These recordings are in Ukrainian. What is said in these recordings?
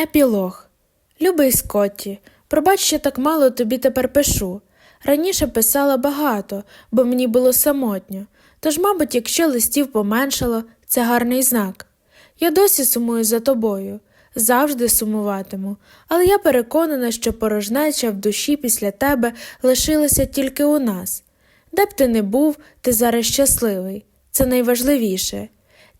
Епілог. Любий Скотті, пробач, що так мало тобі тепер пишу. Раніше писала багато, бо мені було самотньо. Тож, мабуть, якщо листів поменшало, це гарний знак. Я досі сумую за тобою, завжди сумуватиму, але я переконана, що порожнеча в душі після тебе лишилася тільки у нас. Де б ти не був, ти зараз щасливий. Це найважливіше.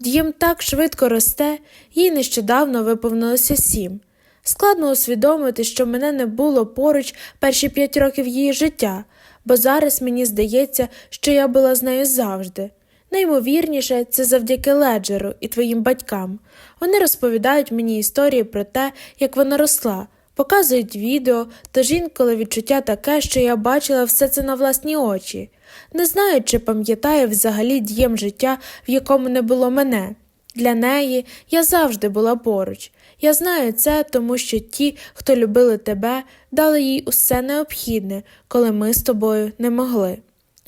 Дієм так швидко росте, їй нещодавно виповнилося сім. Складно усвідомити, що мене не було поруч перші п'ять років її життя, бо зараз мені здається, що я була з нею завжди. Найімовірніше, це завдяки Леджеру і твоїм батькам. Вони розповідають мені історії про те, як вона росла, показують відео, тож інколи відчуття таке, що я бачила все це на власні очі. Не знаю, чи пам'ятає взагалі дієм життя, в якому не було мене. Для неї я завжди була поруч. Я знаю це, тому що ті, хто любили тебе, дали їй усе необхідне, коли ми з тобою не могли.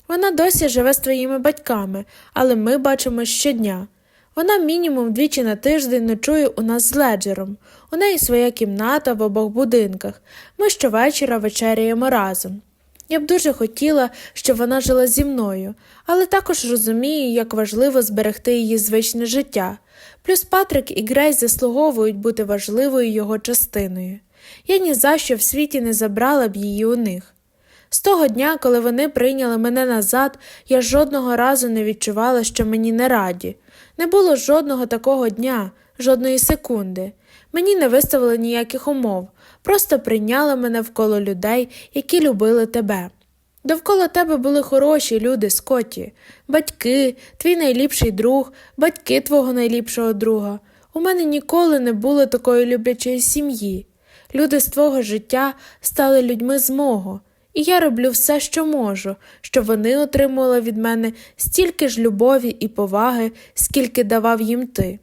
Вона досі живе з твоїми батьками, але ми бачимо щодня. Вона мінімум двічі на тиждень ночує у нас з леджером. У неї своя кімната в обох будинках. Ми щовечора вечеряємо разом. Я б дуже хотіла, щоб вона жила зі мною, але також розумію, як важливо зберегти її звичне життя. Плюс Патрик і Грейс заслуговують бути важливою його частиною. Я ні за що в світі не забрала б її у них. З того дня, коли вони прийняли мене назад, я жодного разу не відчувала, що мені не раді. Не було жодного такого дня, жодної секунди. Мені не виставили ніяких умов, просто прийняли мене вколо людей, які любили тебе. Довкола тебе були хороші люди, Скотті, батьки, твій найліпший друг, батьки твого найліпшого друга. У мене ніколи не було такої люблячої сім'ї. Люди з твого життя стали людьми з мого, і я роблю все, що можу, щоб вони отримували від мене стільки ж любові і поваги, скільки давав їм ти.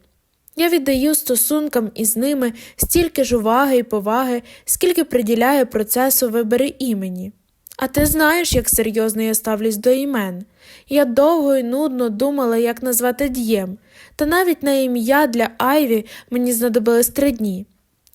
Я віддаю стосункам із ними стільки ж уваги і поваги, скільки приділяю процесу вибори імені. А ти знаєш, як серйозно я ставлюсь до імен. Я довго і нудно думала, як назвати дієм, та навіть на ім'я для Айві мені знадобилось три дні.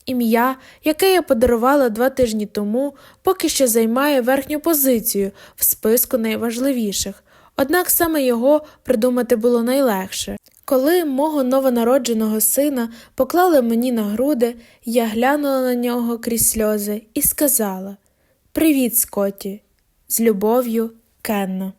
Ім'я, яке я подарувала два тижні тому, поки що займає верхню позицію в списку найважливіших, однак саме його придумати було найлегше. Коли мого новонародженого сина поклали мені на груди, я глянула на нього крізь сльози і сказала Привіт, Скотті! З любов'ю, Кенна.